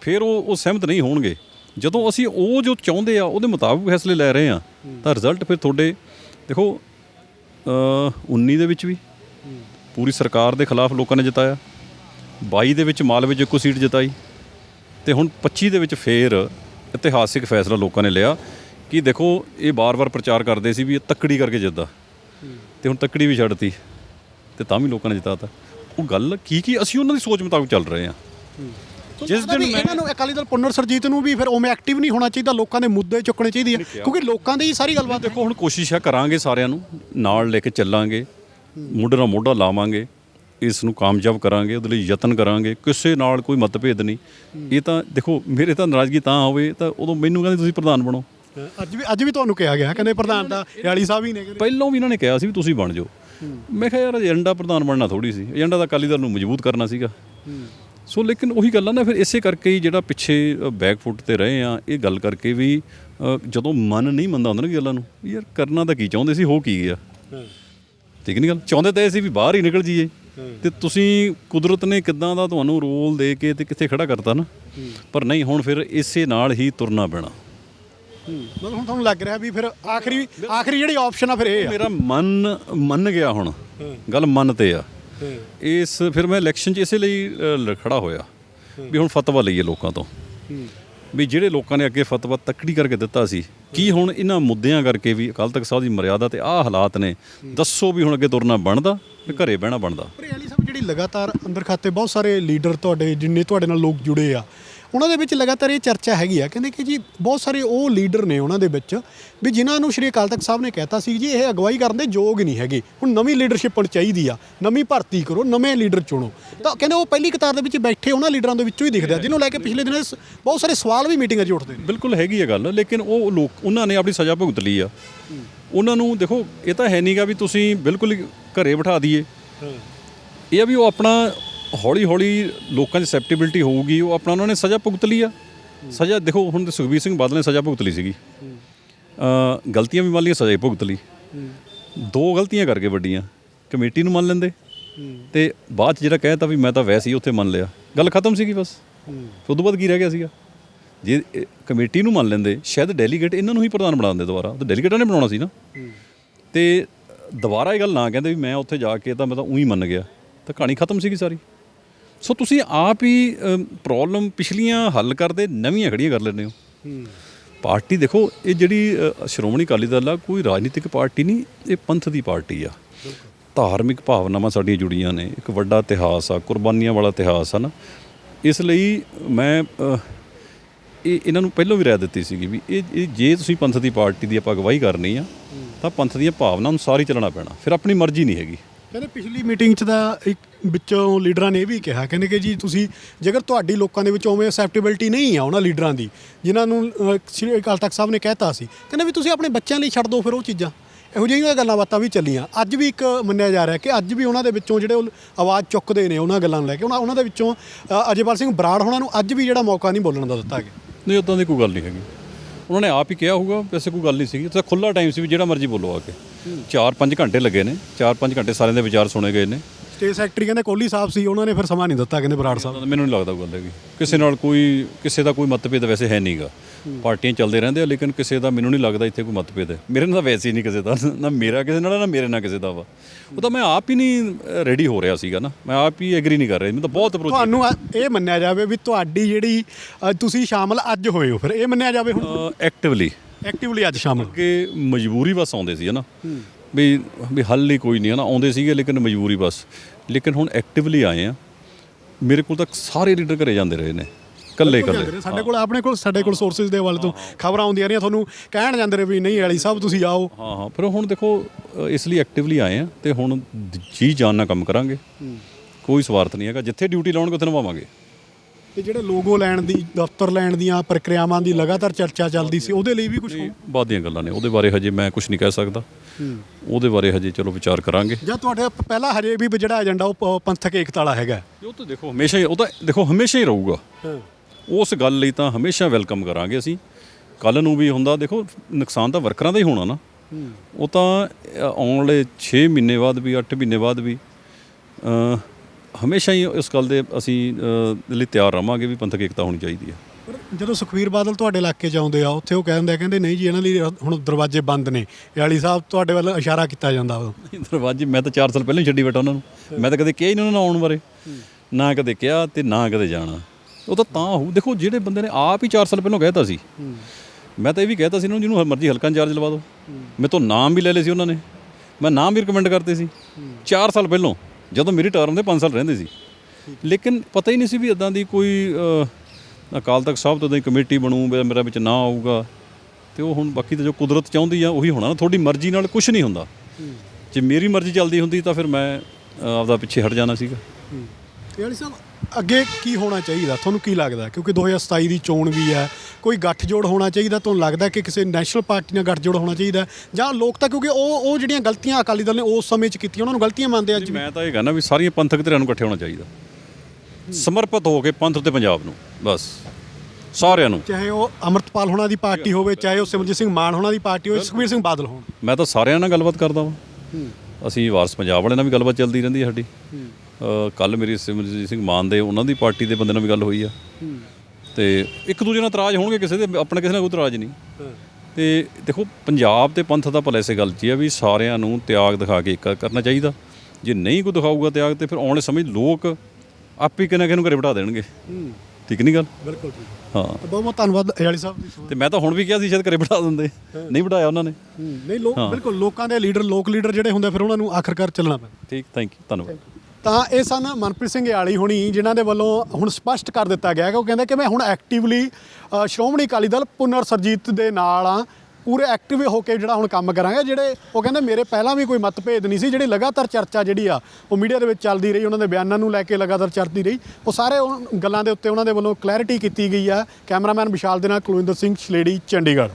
ਫਿਰ ਉਹ ਉਹ ਸਹਿਮਤ ਨਹੀਂ ਹੋਣਗੇ। ਜਦੋਂ ਅਸੀਂ ਉਹ ਜੋ ਚਾਹੁੰਦੇ ਆ ਉਹਦੇ ਮੁਤਾਬਕ ਫੈਸਲੇ ਲੈ ਰਹੇ ਆ ਤਾਂ ਰਿਜ਼ਲਟ ਫਿਰ ਤੁਹਾਡੇ ਦੇਖੋ ਅ 19 ਦੇ ਵਿੱਚ ਵੀ ਪੂਰੀ ਸਰਕਾਰ ਦੇ ਖਿਲਾਫ ਲੋਕਾਂ ਨੇ ਜਿਤਾਇਆ 22 ਦੇ ਵਿੱਚ ਮਾਲਵੇ 'ਚ ਇੱਕੋ ਸੀਟ ਜਿਤਾਈ ਤੇ ਹੁਣ 25 ਦੇ ਵਿੱਚ ਫੇਰ ਇਤਿਹਾਸਿਕ ਫੈਸਲਾ ਲੋਕਾਂ ਨੇ ਲਿਆ ਕਿ ਦੇਖੋ ਇਹ ਬਾਰ-ਬਾਰ ਪ੍ਰਚਾਰ ਕਰਦੇ ਸੀ ਵੀ ਇਹ ਤੱਕੜੀ ਕਰਕੇ ਜਿੱਤਦਾ। ਤੇ ਹੁਣ ਤੱਕੜੀ ਵੀ ਛੱਡਤੀ ਤੇ ਤਾਂ ਵੀ ਲੋਕਾਂ ਨੇ ਜਿਤਾਤਾ। ਉਹ ਗੱਲ ਕੀ ਕੀ ਅਸੀਂ ਉਹਨਾਂ ਦੀ ਸੋਚ ਮੁਤਾਬਕ ਚੱਲ ਰਹੇ ਹਾਂ। ਜਿਸ ਦਿਨ ਮੈਂ ਇਹਨਾਂ ਨੂੰ ਅਕਾਲੀ ਦਲ ਪੁਨਰ ਸਰਜੀਤ ਨੂੰ ਵੀ ਫਿਰ ਉਵੇਂ ਐਕਟਿਵ ਨਹੀਂ ਹੋਣਾ ਚਾਹੀਦਾ ਲੋਕਾਂ ਦੇ ਮੁੱਦੇ ਚੁੱਕਣੇ ਚਾਹੀਦੇ ਆ ਕਿਉਂਕਿ ਲੋਕਾਂ ਦੀ ਹੀ ਸਾਰੀ ਗੱਲਬਾਤ ਦੇਖੋ ਹੁਣ ਕੋਸ਼ਿਸ਼ ਆ ਕਰਾਂਗੇ ਸਾਰਿਆਂ ਨੂੰ ਨਾਲ ਲੈ ਕੇ ਚੱਲਾਂਗੇ ਮੋਢੇ ਨਾਲ ਮੋਢਾ ਲਾਵਾਂਗੇ ਇਸ ਨੂੰ ਕਾਮਯਾਬ ਕਰਾਂਗੇ ਉਹਦੇ ਲਈ ਯਤਨ ਕਰਾਂਗੇ ਕਿਸੇ ਨਾਲ ਕੋਈ ਮਤਭੇਦ ਨਹੀਂ। ਇਹ ਤਾਂ ਦੇਖੋ ਮੇਰੇ ਤਾਂ ਨਾਰਾਜ਼ਗੀ ਤਾਂ ਹੋਵੇ ਤਾਂ ਉਦੋਂ ਮੈਨੂੰ ਕਹਿੰਦੇ ਤੁਸੀਂ ਪ੍ਰਧਾਨ ਬਣੋ। ਅੱਜ ਵੀ ਅੱਜ ਵੀ ਤੁਹਾਨੂੰ ਕਿਹਾ ਗਿਆ ਕਹਿੰਦੇ ਪ੍ਰਧਾਨ ਤਾਂ ਯਾਲੀ ਸਾਹਿਬ ਹੀ ਨੇ ਪਹਿਲਾਂ ਵੀ ਇਹਨਾਂ ਨੇ ਕਿਹਾ ਸੀ ਵੀ ਤੁਸੀਂ ਬਣ ਜਾਓ। ਮੈਂ ਕਿਹਾ ਯਾਰ ਏਜੰਡਾ ਪ੍ਰਧਾਨ ਬਣਨਾ ਥੋੜੀ ਸੀ ਏਜੰਡਾ ਤਾਂ ਅਕਾਲੀ ਦਲ ਨੂੰ ਮਜ਼ਬੂਤ ਕਰਨਾ ਸੀਗਾ। ਸੋ ਲੇਕਿਨ ਉਹੀ ਗੱਲ ਆ ਨਾ ਫਿਰ ਇਸੇ ਕਰਕੇ ਹੀ ਜਿਹੜਾ ਪਿੱਛੇ ਬੈਕ ਫੁੱਟ ਤੇ ਰਹੇ ਆ ਇਹ ਗੱਲ ਕਰਕੇ ਵੀ ਜਦੋਂ ਮਨ ਨਹੀਂ ਮੰਨਦਾ ਹੁੰਦਾ ਨਾ ਗੱਲਾਂ ਨੂੰ ਯਾਰ ਕਰਨਾ ਤਾਂ ਕੀ ਚਾਹੁੰਦੇ ਸੀ ਹੋ ਕੀ ਗਿਆ? ਠੀਕ ਨਹੀਂ ਗੱਲ? ਚਾਹੁੰਦੇ ਤਾਂ ਇਹ ਸੀ ਵੀ ਬਾਹਰ ਹੀ ਨਿਕਲ ਜੀਏ ਤੇ ਤੁਸੀਂ ਕੁਦਰਤ ਨੇ ਕਿਦਾਂ ਦਾ ਤੁਹਾਨੂੰ ਰੋਲ ਦੇ ਕੇ ਤੇ ਕਿੱਥੇ ਖੜਾ ਕਰਤਾ ਨਾ ਪਰ ਨਹੀਂ ਹੁਣ ਫਿਰ ਇਸੇ ਨਾਲ ਹੀ ਤੁਰਨਾ ਪੈਣਾ। ਮਤਲਬ ਹੁਣ ਤੁਹਾਨੂੰ ਲੱਗ ਰਿਹਾ ਵੀ ਫਿਰ ਆਖਰੀ ਆਖਰੀ ਜਿਹੜੀ ਆਪਸ਼ਨ ਆ ਫਿਰ ਇਹ ਆ। ਮੇਰਾ ਮਨ ਮੰਨ ਗਿਆ ਹੁਣ। ਗੱਲ ਮਨ ਤੇ ਆ। ਇਸ ਫਿਰ ਮੈਂ ਇਲੈਕਸ਼ਨ 'ਚ ਇਸੇ ਲਈ ਅ, ਖੜਾ ਹੋਇਆ। ਵੀ ਹੁਣ ਫਤਵਾ ਲਈਏ ਲੋਕਾਂ ਤੋਂ। ਵੀ ਜਿਹੜੇ ਲੋਕਾਂ ਨੇ ਅੱਗੇ ਫਤਵਾ ਤੱਕੜੀ ਕਰਕੇ ਦਿੱਤਾ ਸੀ ਕੀ ਹੁਣ ਇਹਨਾਂ ਮੁੱਦਿਆਂ ਕਰਕੇ ਵੀ ਅਕਾਲ ਤਖਤ ਸਾਹਿਬ ਦੀ ਮਰਿਆਦਾ ਤੇ ਆਹ ਹਾਲਾਤ ਨੇ ਦੱਸੋ ਵੀ ਹੁਣ ਅੱਗੇ ਤੁਰਨਾ ਬਣਦਾ ਕਿ ਘਰੇ ਬਹਿਣਾ ਬਣਦਾ? ਪਰ ਯਾਲੀ ਸਾਹਿਬ ਜਿਹੜੀ ਲਗਾਤਾਰ ਅੰਦਰ ਖਾਤੇ ਬਹੁਤ ਸਾਰੇ ਲੀਡਰ ਤੁਹਾਡੇ ਜਿੰਨੇ ਤੁਹਾਡੇ ਨਾਲ ਲੋਕ ਜੁੜੇ ਆ ਉਹਨਾਂ ਦੇ ਵਿੱਚ ਲਗਾਤਾਰ ਇਹ ਚਰਚਾ ਹੈਗੀ ਆ। ਕਹਿੰਦੇ ਕਿ ਜੀ ਬਹੁਤ ਸਾਰੇ ਉਹ ਲੀਡਰ ਨੇ ਉਹਨਾਂ ਦੇ ਵਿੱਚ ਵੀ ਜਿਨ੍ਹਾਂ ਨੂੰ ਸ਼੍ਰੀ ਅਕਾਲ ਤਖਤ ਸਾਹਿਬ ਨੇ ਕਹਿਤਾ ਸੀ ਜੀ ਇਹ ਅਗਵਾਈ ਕਰਨ ਦੇ ਯੋਗ ਨਹੀਂ ਹੈਗੇ। ਹੁਣ ਨਵੀਂ ਲੀਡਰਸ਼ਿਪ ਹੁਣ ਚਾਹੀਦੀ ਆ। ਨਵੀਂ ਭਰਤੀ ਕਰੋ ਨਵੇਂ ਲੀਡਰ ਚੁਣੋ। ਤਾਂ ਕਹਿੰਦੇ ਉਹ ਪਹਿਲੀ ਕਤਾਰ ਦੇ ਵਿੱਚ ਬੈਠੇ ਉਹਨਾਂ ਲੀਡਰਾਂ ਦੇ ਵਿੱਚੋਂ ਹੀ ਦਿਖਦੇ ਆ ਜਿਹਨੂੰ ਲੈ ਕੇ ਪਿਛਲੇ ਦਿਨਾਂ ਬਹੁਤ ਸਾਰੇ ਸਵਾਲ ਵੀ ਮੀਟਿੰਗਾਂ 'ਚ ਉੱਠਦੇ ਨੇ। ਬਿਲਕੁਲ ਹੈਗੀ ਹੈ ਗੱਲ ਲੇਕਿਨ ਉਹ ਲੋਕ ਉਹਨਾਂ ਨੇ ਆਪਣੀ ਸਜ਼ਾ ਭੁਗਤ ਲਈ ਆ। ਉਹਨਾਂ ਨੂੰ ਦੇਖੋ ਇਹ ਤਾਂ ਹੈ ਨਹੀਂਗਾ ਵੀ ਤੁਸੀਂ ਬਿਲਕੁਲ ਘਰੇ ਬਿਠਾ ਦਈਏ। ਇਹ ਆ ਵੀ ਉਹ ਆਪਣਾ ਹੌਲੀ ਹੌਲੀ ਲੋਕਾਂ 'ਚ ਐਕਸੈਪਟੇਬਿਲਟੀ ਹੋਊਗੀ, ਉਹ ਆਪਣਾ ਉਹਨਾਂ ਨੇ ਸਜ਼ਾ ਭੁਗਤ ਲਈ ਆ। ਸਜ਼ਾ ਦੇਖੋ, ਹੁਣ ਸੁਖਬੀਰ ਸਿੰਘ ਬਾਦਲ ਨੇ ਸਜ਼ਾ ਭੁਗਤ ਲਈ ਸੀਗੀ। ਅ ਗਲਤੀਆਂ ਵੀ ਮੰਨ ਲਈਆਂ, ਸਜ਼ਾ ਭੁਗਤ ਲਈ। ਦੋ ਗਲਤੀਆਂ ਕਰਕੇ ਵੱਡੀਆਂ, ਕਮੇਟੀ ਨੂੰ ਮੰਨ ਲੈਂਦੇ। ਤੇ ਬਾਅਦ 'ਚ ਜਿਹੜਾ ਕਹਿਤਾ ਵੀ ਮੈਂ ਤਾਂ ਵੈਸੇ ਹੀ ਉੱਥੇ ਮੰਨ ਲਿਆ। ਗੱਲ ਖਤਮ ਸੀਗੀ ਬਸ। ਫਿਰ ਤੋਂ ਬਾਅਦ ਕੀ ਰਹਿ ਗਿਆ ਸੀਗਾ? ਜੇ ਕਮੇਟੀ ਨੂੰ ਮੰਨ ਲੈਂਦੇ, ਸ਼ਾਇਦ ਡੈਲੀਗੇਟ ਇਹਨਾਂ ਨੂੰ ਹੀ ਪ੍ਰਧਾਨ ਬਣਾ ਦਿੰਦੇ ਦੁਬਾਰਾ। ਤਾਂ ਡੈਲੀਗੇਟਾਂ ਨੇ ਬਣਾਉਣਾ ਸੀ ਨਾ। ਤੇ ਦੁਬਾਰਾ ਇਹ ਗੱਲ ਨਾ ਕਹਿੰਦੇ ਵੀ ਮੈਂ ਉੱਥੇ ਜਾ ਕੇ ਤਾਂ ਮੈਂ ਤਾਂ ਉਹੀ ਮੰਨ ਗਿਆ। ਤਾਂ ਕਹਾਣੀ ਖਤਮ ਸੀਗੀ ਸਾਰੀ। ਸੋ ਤੁਸੀਂ ਆਪ ਹੀ ਪ੍ਰੋਬਲਮ ਪਿਛਲੀਆਂ ਹੱਲ ਕਰਦੇ ਨਵੀਆਂ ਖੜੀਆਂ ਕਰ ਲੈਂਦੇ ਹੋ। ਪਾਰਟੀ ਦੇਖੋ ਇਹ ਜਿਹੜੀ ਸ਼੍ਰੋਮਣੀ ਅਕਾਲੀ ਦਲ ਆ ਕੋਈ ਰਾਜਨੀਤਿਕ ਪਾਰਟੀ ਨਹੀਂ ਇਹ ਪੰਥ ਦੀ ਪਾਰਟੀ ਆ। ਧਾਰਮਿਕ ਭਾਵਨਾਵਾਂ ਸਾਡੀਆਂ ਜੁੜੀਆਂ ਨੇ ਇੱਕ ਵੱਡਾ ਇਤਿਹਾਸ ਆ ਕੁਰਬਾਨੀਆਂ ਵਾਲਾ ਇਤਿਹਾਸ ਆ ਨਾ। ਇਸ ਲਈ ਮੈਂ ਇਹ ਇਹਨਾਂ ਨੂੰ ਪਹਿਲਾਂ ਵੀ ਰਾਇ ਦਿੱਤੀ ਸੀਗੀ ਵੀ ਇਹ ਇਹ ਜੇ ਤੁਸੀਂ ਪੰਥ ਦੀ ਪਾਰਟੀ ਦੀ ਆਪਾਂ ਅਗਵਾਈ ਕਰਨੀ ਆ ਤਾਂ ਪੰਥ ਦੀਆਂ ਭਾਵਨਾਵਾਂ ਅਨੁਸਾਰ ਹੀ ਚੱਲਣਾ ਪੈਣਾ ਫਿਰ ਆਪਣੀ ਮਰਜ਼ੀ ਨਹੀਂ ਹੈਗੀ। ਕਹਿੰਦੇ ਪਿਛਲੀ ਮੀਟਿੰਗ 'ਚ ਦਾ ਇੱਕ ਵਿੱਚੋਂ ਲੀਡਰਾਂ ਨੇ ਇਹ ਵੀ ਕਿਹਾ ਕਹਿੰਦੇ ਕਿ ਜੀ ਤੁਸੀਂ ਜੇਕਰ ਤੁਹਾਡੀ ਲੋਕਾਂ ਦੇ ਵਿੱਚ ਉਵੇਂ ਅਸੈਪਟੇਬਿਲਟੀ ਨਹੀਂ ਆ ਉਹਨਾਂ ਲੀਡਰਾਂ ਦੀ ਜਿਨ੍ਹਾਂ ਨੂੰ ਅਹ, ਸ੍ਰੀ ਅਕਾਲ ਤਖਤ ਸਾਹਿਬ ਨੇ ਕਹਿਤਾ ਸੀ ਕਹਿੰਦੇ ਵੀ ਤੁਸੀਂ ਆਪਣੇ ਬੱਚਿਆਂ ਲਈ ਛੱਡ ਦਿਓ ਫਿਰ ਉਹ ਚੀਜ਼ਾਂ। ਇਹੋ ਜਿਹੀਆਂ ਗੱਲਾਂ ਬਾਤਾਂ ਵੀ ਚੱਲੀਆਂ। ਅੱਜ ਵੀ ਇੱਕ ਮੰਨਿਆ ਜਾ ਰਿਹਾ ਕਿ ਅੱਜ ਵੀ ਉਹਨਾਂ ਦੇ ਵਿੱਚੋਂ ਜਿਹੜੇ ਉਹ ਆਵਾਜ਼ ਚੁੱਕਦੇ ਨੇ ਉਹਨਾਂ ਗੱਲਾਂ ਨੂੰ ਲੈ ਕੇ ਉਹਨਾਂ ਉਹਨਾਂ ਦੇ ਵਿੱਚੋਂ ਅਹ, ਅਜੇਪਾਲ ਸਿੰਘ ਬਰਾੜ ਹੋਣਾ ਨੂੰ ਅੱਜ ਵੀ ਜਿਹੜਾ ਮੌਕਾ ਨਹੀਂ ਬੋਲਣ ਦਾ ਦਿੱਤਾ ਗਿਆ। ਨਹੀਂ ਉਦਾਂ ਦੀ ਕੋਈ ਗੱਲ ਨਹੀਂ ਹੈਗੀ। ਉਹਨਾਂ ਨੇ ਆਪ ਹੀ ਕਿਹਾ ਹੋਊਗਾ ਵੈਸੇ ਕੋਈ ਗੱਲ ਨਹੀਂ ਸੀਗੀ। ਤਾਂ ਖੁੱਲਾ ਟਾਈਮ ਸੀ ਵੀ ਜਿਹੜਾ ਮਰਜ਼ੀ ਬੋਲੋ ਆ ਕੇ। 4-5 ਘੰਟੇ ਲੱਗੇ ਨੇ 4-5 ਘੰਟੇ ਸਾਰਿਆਂ ਦੇ ਵਿਚਾਰ ਸੁਣੇ ਗਏ ਨੇ। ਸਟੇਟ ਸੈਕਟਰੀ ਕਹਿੰਦੇ ਕੋਹਲੀ ਸਾਹਿਬ ਸੀ ਉਹਨਾਂ ਨੇ ਫਿਰ ਸਮਾਂ ਨਹੀਂ ਦਿੱਤਾ ਕਹਿੰਦੇ ਬਰਾੜ ਸਾਹਿਬ। ਮੈਨੂੰ ਨਹੀਂ ਲੱਗਦਾ ਗੱਲ ਹੈਗੀ। ਕਿਸੇ ਨਾਲ ਕੋਈ ਕਿਸੇ ਦਾ ਕੋਈ ਮਤਭੇਦ ਵੈਸੇ ਹੈ ਨਹੀਂਗਾ। ਪਾਰਟੀਆਂ ਚੱਲਦੇ ਰਹਿੰਦੇ ਆ ਲੇਕਿਨ ਕਿਸੇ ਦਾ ਮੈਨੂੰ ਨਹੀਂ ਲੱਗਦਾ ਇੱਥੇ ਕੋਈ ਮਤਭੇਦ ਹੈ। ਮੇਰੇ ਨਾਲ ਵੈਸੇ ਹੀ ਨਹੀਂ ਕਿਸੇ ਦਾ ਨਾ ਮੇਰਾ ਕਿਸੇ ਨਾਲ ਨਾ ਮੇਰੇ ਨਾਲ ਕਿਸੇ ਦਾ ਵਾ। ਉਹ ਤਾਂ ਮੈਂ ਆਪ ਹੀ ਨਹੀਂ ਰੈਡੀ ਹੋ ਰਿਹਾ ਸੀਗਾ ਨਾ। ਮੈਂ ਆਪ ਹੀ ਐਗਰੀ ਨਹੀਂ ਕਰ ਰਿਹਾ। ਮੈਨੂੰ ਤਾਂ ਬਹੁਤ ਅਪਰੋਚ ਤੁਹਾਨੂੰ ਇਹ ਮੰਨਿਆ ਜਾਵੇ ਵੀ ਤੁਹਾਡੀ ਜਿਹੜੀ ਤੁਸੀਂ ਸ਼ਾਮਲ ਅੱਜ ਹੋਏ ਹੋ ਫਿਰ ਇਹ ਮੰਨਿਆ ਜਾਵੇ ਹੁਣ? ਐਕਟਿਵਲੀ ਐਕਟਿਵਲੀ ਅੱਜ ਸ਼ਾਮਲ ਕਿ ਮਜਬੂਰੀ ਬਸ ਆਉਂਦੇ ਸੀ ਹਨਾ ਵੀ ਵੀ ਹੱਲ ਹੀ ਕੋਈ ਨਹੀਂ ਹਨਾ ਆਉਂਦੇ ਸੀਗੇ ਲੇਕਿਨ ਮਜਬੂਰੀ ਬਸ। ਲੇਕਿਨ ਹੁਣ ਐਕਟਿਵਲੀ ਆਏ ਆ। ਮੇਰੇ ਕੋਲ ਤਾਂ ਸਾਰੇ ਲੀਡਰ ਘਰੇ ਜਾਂਦੇ ਰਹੇ ਨੇ। ਕੱਲੇ ਕੱਲੇ ਸਾਡੇ ਕੋਲ ਆਪਣੇ ਕੋਲ ਸਾਡੇ ਕੋਲ ਸੋਰਸਸ ਦੇ ਵੱਲ ਤੋਂ ਖਬਰਾਂ ਆਉਂਦੀਆਂ ਰਹੀਆਂ ਤੁਹਾਨੂੰ ਕਹਿਣ ਜਾਂਦੇ ਰਹੇ ਵੀ ਨਹੀਂ ਵਾਲੀ ਸਾਹਿਬ ਤੁਸੀਂ ਆਓ। ਹਾਂ ਹਾਂ। ਪਰ ਹੁਣ ਦੇਖੋ ਇਸ ਲਈ ਐਕਟਿਵਲੀ ਆਏ ਆ ਤੇ ਹੁਣ ਜੀ ਜਾਨ ਨਾਲ ਕੰਮ ਕਰਾਂਗੇ। ਕੋਈ ਸਵਾਰਥ ਨਹੀਂ ਹੈਗਾ। ਜਿੱਥੇ ਡਿਊਟੀ ਲਾਉਣਗੇ ਉੱਥੇ ਨਿਭਾਵਾਂਗੇ। ਤੇ ਜਿਹੜੇ ਲੋਗੋ ਲੈਣ ਦੀ ਦਫ਼ਤਰ ਲੈਣ ਦੀਆਂ ਪ੍ਰਕਿਰਿਆਵਾਂ ਦੀ ਲਗਾਤਾਰ ਚਰਚਾ ਚੱਲਦੀ ਸੀ ਉਹਦੇ ਲਈ ਵੀ ਕੁਝ ਬਾਅਦ ਦੀਆਂ ਗੱਲਾਂ ਨੇ ਉਹਦੇ ਬਾਰੇ ਹਜੇ ਮੈਂ ਕੁਝ ਨਹੀਂ ਕਹਿ ਸਕਦਾ। ਉਹਦੇ ਬਾਰੇ ਹਜੇ ਚਲੋ ਵਿਚਾਰ ਕਰਾਂਗੇ। ਜਾਂ ਤੁਹਾਡੇ ਪਹਿਲਾ ਹਜੇ ਵੀ ਜਿਹੜਾ ਏਜੰਡਾ ਉਹ ਪੰਥਕ ਏਕਤਾ ਵਾਲਾ ਹੈਗਾ। ਉਹ ਤਾਂ ਦੇਖੋ ਹਮੇਸ਼ਾ ਹੀ ਉਹ ਤਾਂ ਦੇਖੋ ਹਮੇਸ਼ਾ ਹੀ ਰਹੂਗਾ। ਉਸ ਗੱਲ ਲਈ ਤਾਂ ਹਮੇਸ਼ਾ ਵੈਲਕਮ ਕਰਾਂਗੇ ਅਸੀਂ। ਕੱਲ ਨੂੰ ਵੀ ਹੁੰਦਾ ਦੇਖੋ ਨੁਕਸਾਨ ਤਾਂ ਵਰਕਰਾਂ ਦਾ ਹੀ ਹੋਣਾ ਨਾ। ਉਹ ਤਾਂ ਆਉਣ ਵਾਲੇ 6 ਮਹੀਨੇ ਬਾਅਦ ਵੀ 8 ਮਹੀਨੇ ਬਾਅਦ ਵੀ ਹਮੇਸ਼ਾ ਹੀ ਇਸ ਗੱਲ ਦੇ ਅਸੀਂ ਲਈ ਤਿਆਰ ਰਵਾਂਗੇ ਵੀ ਪੰਥਕ ਏਕਤਾ ਹੋਣੀ ਚਾਹੀਦੀ ਹੈ। ਪਰ ਜਦੋਂ ਸੁਖਵੀਰ ਬਾਦਲ ਤੁਹਾਡੇ ਇਲਾਕੇ 'ਚ ਆਉਂਦੇ ਆ ਉੱਥੇ ਉਹ ਕਹਿੰਦੇ ਆ ਕਹਿੰਦੇ ਨਹੀਂ ਜੀ ਇਹਨਾਂ ਲਈ ਹੁਣ ਦਰਵਾਜ਼ੇ ਬੰਦ ਨੇ। ਯਾਲੀ ਸਾਹਿਬ ਤੁਹਾਡੇ ਵੱਲ ਇਸ਼ਾਰਾ ਕੀਤਾ ਜਾਂਦਾ ਉਦੋਂ? ਦਰਵਾਜ਼ੇ ਮੈਂ ਤਾਂ 4 ਸਾਲ ਪਹਿਲਾਂ ਹੀ ਛੱਡੀ ਬੈਠਾ ਉਹਨਾਂ ਨੂੰ। ਮੈਂ ਤਾਂ ਕਦੇ ਕਿਹਾ ਹੀ ਨਹੀਂ ਉਹਨਾਂ ਨੂੰ ਆਉਣ ਬਾਰੇ। ਨਾ ਕਦੇ ਕਿਹਾ ਤੇ ਨਾ ਕਦੇ ਜਾਣਾ। ਉਹ ਤਾਂ ਤਾਂ ਹੋਊ। ਦੇਖੋ ਜਿਹੜੇ ਬੰਦੇ ਨੇ ਆਪ ਹੀ 4 ਸਾਲ ਪਹਿਲਾਂ ਕਹਿਤਾ ਸੀ। ਮੈਂ ਤਾਂ ਇਹ ਵੀ ਕਹਿਤਾ ਸੀ ਇਹਨਾਂ ਨੂੰ ਜਿਹਨੂੰ ਮਰਜ਼ੀ ਹਲਕਾ ਇੰਚਾਰਜ ਲਵਾ ਦਿਓ। ਮੇਰੇ ਤੋਂ ਨਾਮ ਵੀ ਲੈ ਲਏ ਸੀ ਉਹਨਾਂ ਨੇ। ਮੈਂ ਨਾਮ ਵੀ ਰਿਕਮੈਂਡ ਕਰਤੇ ਸੀ। 4 ਸਾਲ ਪਹਿਲਾਂ। ਜਦੋਂ ਮੇਰੀ ਟਰਮ ਦੇ 5 ਸਾਲ ਰਹਿੰਦੇ ਸੀ। ਲੇਕਿਨ ਪਤਾ ਹੀ ਨਹੀਂ ਸੀ ਵੀ ਇਦਾਂ ਦੀ ਕੋਈ ਅਕਾਲ ਤਖਤ ਸਾਹਿਬ ਤੋਂ ਦੀ ਕਮੇਟੀ ਬਣੂ ਮੇਰਾ ਮੇਰਾ ਵਿੱਚ ਨਾ ਆਊਗਾ। ਤੇ ਉਹ ਹੁਣ ਬਾਕੀ ਤਾਂ ਜੋ ਕੁਦਰਤ ਚਾਹੁੰਦੀ ਆ, ਉਹੀ ਹੋਣਾ ਨਾ। ਤੁਹਾਡੀ ਮਰਜ਼ੀ ਨਾਲ ਕੁਝ ਨਹੀਂ ਹੁੰਦਾ। ਜੇ ਮੇਰੀ ਮਰਜ਼ੀ ਚੱਲਦੀ ਹੁੰਦੀ ਤਾਂ ਫਿਰ ਮੈਂ ਆਪਦਾ ਪਿੱਛੇ ਹਟ ਜਾਣਾ ਸੀਗਾ। ਯਾਲੀ ਸਾਹਿਬ ਅੱਗੇ ਕੀ ਹੋਣਾ ਚਾਹੀਦਾ? ਤੁਹਾਨੂੰ ਕੀ ਲੱਗਦਾ? ਕਿਉਂਕਿ 2027 ਦੀ ਚੋਣ ਵੀ ਹੈ। ਕੋਈ ਗੱਠਜੋੜ ਹੋਣਾ ਚਾਹੀਦਾ? ਤੁਹਾਨੂੰ ਲੱਗਦਾ ਕਿ ਕਿਸੇ ਨੈਸ਼ਨਲ ਪਾਰਟੀ ਨਾਲ ਗੱਠਜੋੜ ਹੋਣਾ ਚਾਹੀਦਾ? ਜਾਂ ਲੋਕ ਤਾਂ ਕਿਉਂਕਿ ਉਹ ਉਹ ਜਿਹੜੀਆਂ ਗਲਤੀਆਂ ਅਕਾਲੀ ਦਲ ਨੇ ਉਸ ਸਮੇਂ 'ਚ ਕੀਤੀਆਂ ਉਹਨਾਂ ਨੂੰ ਗਲਤੀਆਂ ਮੰਨਦੇ ਅੱਜ ਮੈਂ ਤਾਂ ਇਹ ਕਹਿੰਦਾ ਵੀ ਸਾਰੀਆਂ ਪੰਥਕ ਧਿਰਾਂ ਨੂੰ ਇਕੱਠੇ ਹੋਣਾ ਚਾਹੀਦਾ। ਸਮਰਪਿਤ ਹੋ ਕੇ ਪੰਥ ਤੇ ਪੰਜਾਬ ਨੂੰ ਬਸ। ਸਾਰਿਆਂ ਨੂੰ। ਚਾਹੇ ਉਹ ਅਮਰਤਪਾਲ ਹੋਣਾ ਦੀ ਪਾਰਟੀ ਹੋਵੇ ਚਾਹੇ ਉਹ ਸਿਮਰਜੀਤ ਸਿੰਘ ਮਾਨ ਹੋਣਾ ਦੀ ਪਾਰਟੀ ਹੋਵੇ ਸੁਖਬੀਰ ਸਿੰਘ ਬਾਦਲ ਹੋਣ। ਮੈਂ ਤਾਂ ਸਾਰਿਆਂ ਨਾਲ ਗੱਲਬਾਤ ਕਰਦਾ ਵਾਂ। ਅਸੀਂ ਵਾਰਸ ਪੰਜਾਬ ਵਾਲਿਆਂ ਨਾਲ ਵੀ ਗੱਲਬਾਤ ਚੱਲਦੀ ਰਹਿੰਦੀ ਹੈ ਸਾਡੀ। ਕੱਲ ਮੇਰੀ ਸਿਮਰਜੀਤ ਸਿੰਘ ਮਾਨ ਦੇ ਉਹਨਾਂ ਦੀ ਪਾਰਟੀ ਦੇ ਬੰਦੇ ਨਾਲ ਵੀ ਗੱਲ ਹੋਈ ਆ। ਤੇ ਇੱਕ ਦੂਜੇ ਨਾਲ ਇਤਰਾਜ਼ ਹੋਣਗੇ ਕਿਸੇ ਦੇ ਆਪਣਾ ਕਿਸੇ ਨਾਲ ਕੋਈ ਇਤਰਾਜ਼ ਨਹੀਂ। ਤੇ ਦੇਖੋ ਪੰਜਾਬ ਤੇ ਪੰਥ ਦਾ ਭਲਾ ਇਸੇ ਗੱਲ 'ਚ ਹੀ ਆ ਵੀ ਸਾਰਿਆਂ ਨੂੰ ਤਿਆਗ ਦਿਖਾ ਕੇ ਇੱਕ ਕਰਨਾ ਚਾਹੀਦਾ। ਜੇ ਨਹੀਂ ਕੋਈ ਦਿਖਾਊਗਾ ਤਿਆਗ ਤੇ ਫਿਰ ਆਉਣ ਸਮੇਂ ਲੋਕ ਆਪੇ ਕਿਨੇ ਕਿਨੇ ਨੂੰ ਘਰੇ ਬਿਠਾ ਦੇਣਗੇ। ਠੀਕ ਨਹੀਂ ਗੱਲ? ਬਿਲਕੁਲ ਹਾਂ। ਬਹੁਤ ਬਹੁਤ ਧੰਨਵਾਦ ਯਾਲੀ ਸਾਹਿਬ ਦੀ ਤੇ ਮੈਂ ਤਾਂ ਹੁਣ ਵੀ ਕਿਹਾ ਸੀ ਸ਼ਾਇਦ ਘਰੇ ਬਿਠਾ ਦਿੰਦੇ। ਨਹੀਂ ਬਿਠਾਇਆ ਉਹਨਾਂ ਨੇ। ਨਹੀਂ ਲੋਕ ਬਿਲਕੁਲ ਲੋਕਾਂ ਦੇ ਲੀਡਰ ਲੋਕ ਲੀਡਰ ਜਿਹੜੇ ਹੁੰਦੇ ਫਿਰ ਉਹਨਾਂ ਨੂੰ ਆਖਰਕਾਰ ਚੱਲਣਾ ਪੈਂਦਾ। ਠੀਕ ਥੈਂਕ ਯੂ ਧੰਨਵਾਦ। ਤਾਂ ਇਹ ਸਨ ਮਨਪ੍ਰੀਤ ਸਿੰਘ ਯਾਲੀ ਹੁਣੀ, ਜਿਨ੍ਹਾਂ ਦੇ ਵੱਲੋਂ ਹੁਣ ਸਪਸ਼ਟ ਕਰ ਦਿੱਤਾ ਗਿਆ ਕਿ ਉਹ ਕਹਿੰਦੇ ਕਿ ਮੈਂ ਹੁਣ ਐਕਟਿਵਲੀ ਸ਼੍ਰੋਮਣੀ ਅਕਾਲੀ ਦਲ ਪੁਨਰ ਸਰਜੀਤ ਦੇ ਨਾਲ ਆ ਪੂਰੇ ਐਕਟਿਵ ਹੋ ਕੇ ਜਿਹੜਾ ਹੁਣ ਕੰਮ ਕਰਾਂਗੇ। ਜਿਹੜੇ ਉਹ ਕਹਿੰਦੇ ਮੇਰੇ ਪਹਿਲਾਂ ਵੀ ਕੋਈ ਮਤਭੇਦ ਨਹੀਂ ਸੀ, ਜਿਹੜੀ ਲਗਾਤਾਰ ਚਰਚਾ ਜਿਹੜੀ ਆ, ਉਹ ਮੀਡੀਆ ਦੇ ਵਿੱਚ ਚੱਲਦੀ ਰਹੀ, ਉਹਨਾਂ ਦੇ ਬਿਆਨਾਂ ਨੂੰ ਲੈ ਕੇ ਲਗਾਤਾਰ ਚੱਲਦੀ ਰਹੀ। ਉਹ ਸਾਰੇ ਉਹ ਗੱਲਾਂ ਦੇ ਉੱਤੇ ਉਹਨਾਂ ਦੇ ਵੱਲੋਂ ਕਲੈਰਿਟੀ ਕੀਤੀ ਗਈ ਆ। ਕੈਮਰਾਮੈਨ ਵਿਸ਼ਾਲ ਦੇ ਨਾਲ ਕੁਲਵਿੰਦਰ ਸਿੰਘ ਛਲੇੜੀ ਚੰਡੀਗੜ੍ਹ।